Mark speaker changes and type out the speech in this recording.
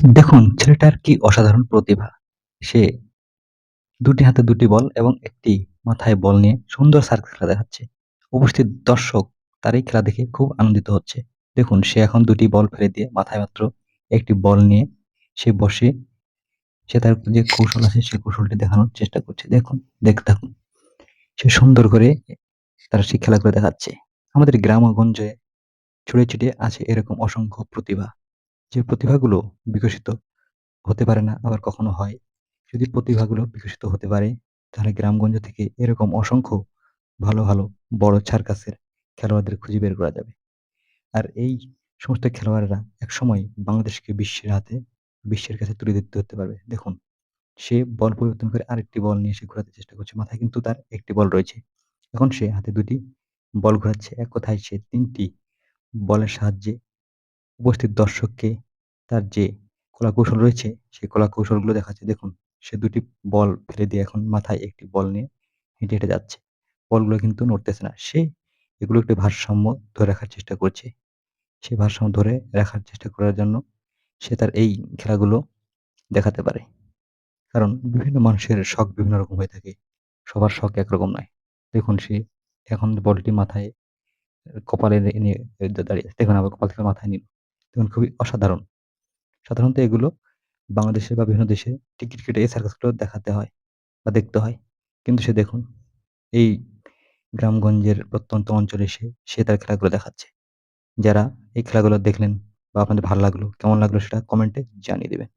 Speaker 1: দেখুন ছেলেটার কি অসাধারণ প্রতিভা! সে দুটি হাতে দুটি বল এবং একটি মাথায় বল নিয়ে সুন্দর সার্কাস খেলা দেখাচ্ছে। উপস্থিত দর্শক তার এই খেলা দেখে খুব আনন্দিত হচ্ছে। দেখুন সে এখন দুটি বল ফেলে দিয়ে মাথায় মাত্র একটি বল নিয়ে সে বসে সে তার যে কৌশল আছে সে কৌশলটি দেখানোর চেষ্টা করছে। দেখুন, দেখতে থাকুন। সে সুন্দর করে তার সেই খেলাগুলো দেখাচ্ছে। আমাদের গ্রামগঞ্জে ছড়িয়ে ছিটিয়ে আছে এরকম অসংখ্য প্রতিভা। যে প্রতিভাগুলো বিকশিত হতে পারে না আবার কখনো হয়। যদি প্রতিভাগুলো বিকশিত হতে পারে তাহলে গ্রামগঞ্জ থেকে এরকম অসংখ্য ভালো, ভালো বড় সার্কাসের খেলোয়াড়দের খুঁজে বের করা যাবে। আর এই সমস্ত খেলোয়াড়েরা একসময় বাংলাদেশকে বিশ্বের হাতে বিশ্বের কাছে তুলে দিতে হতে পারবে। দেখুন, সে বল পরিবর্তন করে আরেকটি বল নিয়ে সে ঘোরাতে চেষ্টা করছে। মাথায় কিন্তু তার একটি বল রয়েছে। এখন সে হাতে দুটি বল ঘোরাচ্ছে। এক কথায় সে তিনটি বলের সাহায্যে উপস্থিত দর্শককে তার যে কলাকৌশল রয়েছে সেই কলা কলাকৌশলগুলো দেখাচ্ছে। দেখুন সে দুটি বল ফেলে দিয়ে এখন মাথায় একটি বল নিয়ে হেঁটে, হেঁটে যাচ্ছে। বলগুলো কিন্তু নড়তেছে না। সে এগুলো একটি ভারসাম্য ধরে রাখার চেষ্টা করছে। সে ভারসাম্য ধরে রাখার চেষ্টা করার জন্য সে তার এই খেলাগুলো দেখাতে পারে। কারণ বিভিন্ন মানুষের শখ বিভিন্ন রকম হয়ে থাকে। সবার শখ একরকম নয়। দেখুন সে এখন বলটি মাথায় কপালে নিয়ে দাঁড়িয়ে। দেখুন আবার কপাল থেকে মাথায় নিল। দেখুন খুবই অসাধারণ। সাধারণত এগুলো বাংলাদেশে বা বিভিন্ন দেশে টিকিট কেটে এই সার্কাসগুলো দেখাতে হয় বা দেখতে হয়। কিন্তু সে দেখুন এই গ্রামগঞ্জের প্রত্যন্ত অঞ্চলে এসে সে তার খেলাগুলো দেখাচ্ছে। যারা এই খেলাগুলো দেখলেন বা আপনাদের ভালো লাগল, কেমন লাগল সেটা কমেন্টে জানিয়ে দিবেন।